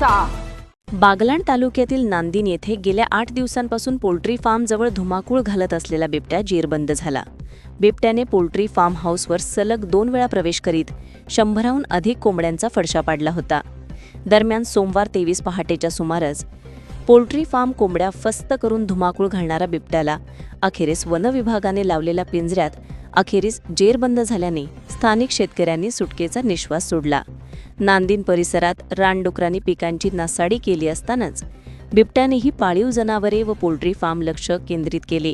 घ्यायचा बागलाण तालुक्यातील नांदिन येथे गेल्या आठ दिवसांपासून पोल्ट्री फार्मजवळ धुमाकूळ घालत असलेला बिबट्या जेरबंद झाला. बिबट्याने पोल्ट्री फार्म हाऊसवर सलग दोन वेळा प्रवेश करीत शंभराहून अधिक कोंबड्यांचा फडशा पाडला होता. दरम्यान सोमवार तेवीस पहाटेच्या सुमारास पोल्ट्री फार्म कोंबड्या फस्त करून धुमाकूळ घालणारा बिबट्याला अखेरीस वनविभागाने लावलेल्या पिंजऱ्यात अखेरीस जेरबंद झाल्याने स्थानिक शेतकऱ्यांनी सुटकेचा निश्वास सोडला. नांदिन परिसरात रानडुकरांनी पिकांची नासाडी केली असतानाच बिबट्यानेही पाळीव जनावरे व पोल्ट्री फार्म लक्ष केंद्रित केले.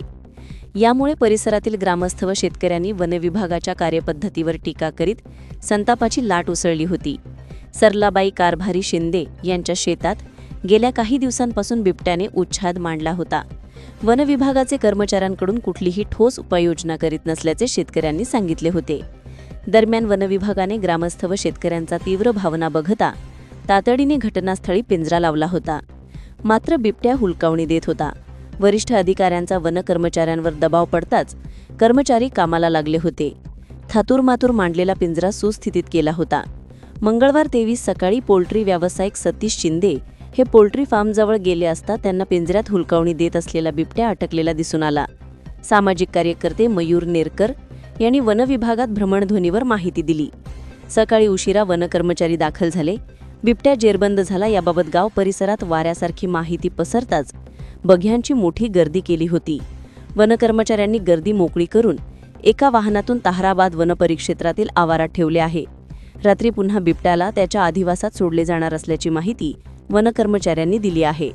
यामुळे परिसरातील ग्रामस्थ व शेतकऱ्यांनी वनविभागाच्या कार्यपद्धतीवर टीका करीत संतापाची लाट उसळली होती. सरलाबाई कारभारी शिंदे यांच्या शेतात गेल्या काही दिवसांपासून बिबट्याने उच्छाद मांडला होता. वनविभागाचे कर्मचाऱ्यांकडून कुठलीही ठोस उपाययोजना करीत नसल्याचे शेतकऱ्यांनी सांगितले होते. दरम्यान वनविभागाने ग्रामस्थ व शेतकऱ्यांचा तीव्र भावना बघता तातडीने घटनास्थळी पिंजरा लावला होता. मात्र बिबट्या हुलकावणी देत होता. वरिष्ठ अधिकाऱ्यांचा वन कर्मचाऱ्यांवर दबाव पडताच कर्मचारी कामाला लागले होते. थातूरमातूर मांडलेला पिंजरा सुस्थितीत केला होता. मंगळवार तेवीस सकाळी पोल्ट्री व्यावसायिक सतीश शिंदे हे पोल्ट्री फार्मजवळ गेले असता त्यांना पिंजऱ्यात हुलकावणी देत असलेला बिबट्या अटकलेला दिसून आला. सामाजिक कार्यकर्ते मयूर नेरकर यांनी वनविभागात भ्रमणध्वनीवर माहिती दिली. सकाळी उशिरा वनकर्मचारी दाखल झाले. बिबट्या जेरबंद झाला याबाबत गाव परिसरात वाऱ्यासारखी माहिती पसरताच बघ्यांची मोठी गर्दी केली होती. वनकर्मचाऱ्यांनी गर्दी मोकळी करून एका वाहनातून ताहराबाद वनपरिक्षेत्रातील आवारात ठेवले आहे. रात्री पुन्हा बिबट्याला त्याच्या अधिवासात सोडले जाणार असल्याची माहिती वनकर्मचाऱ्यांनी दिली आहे.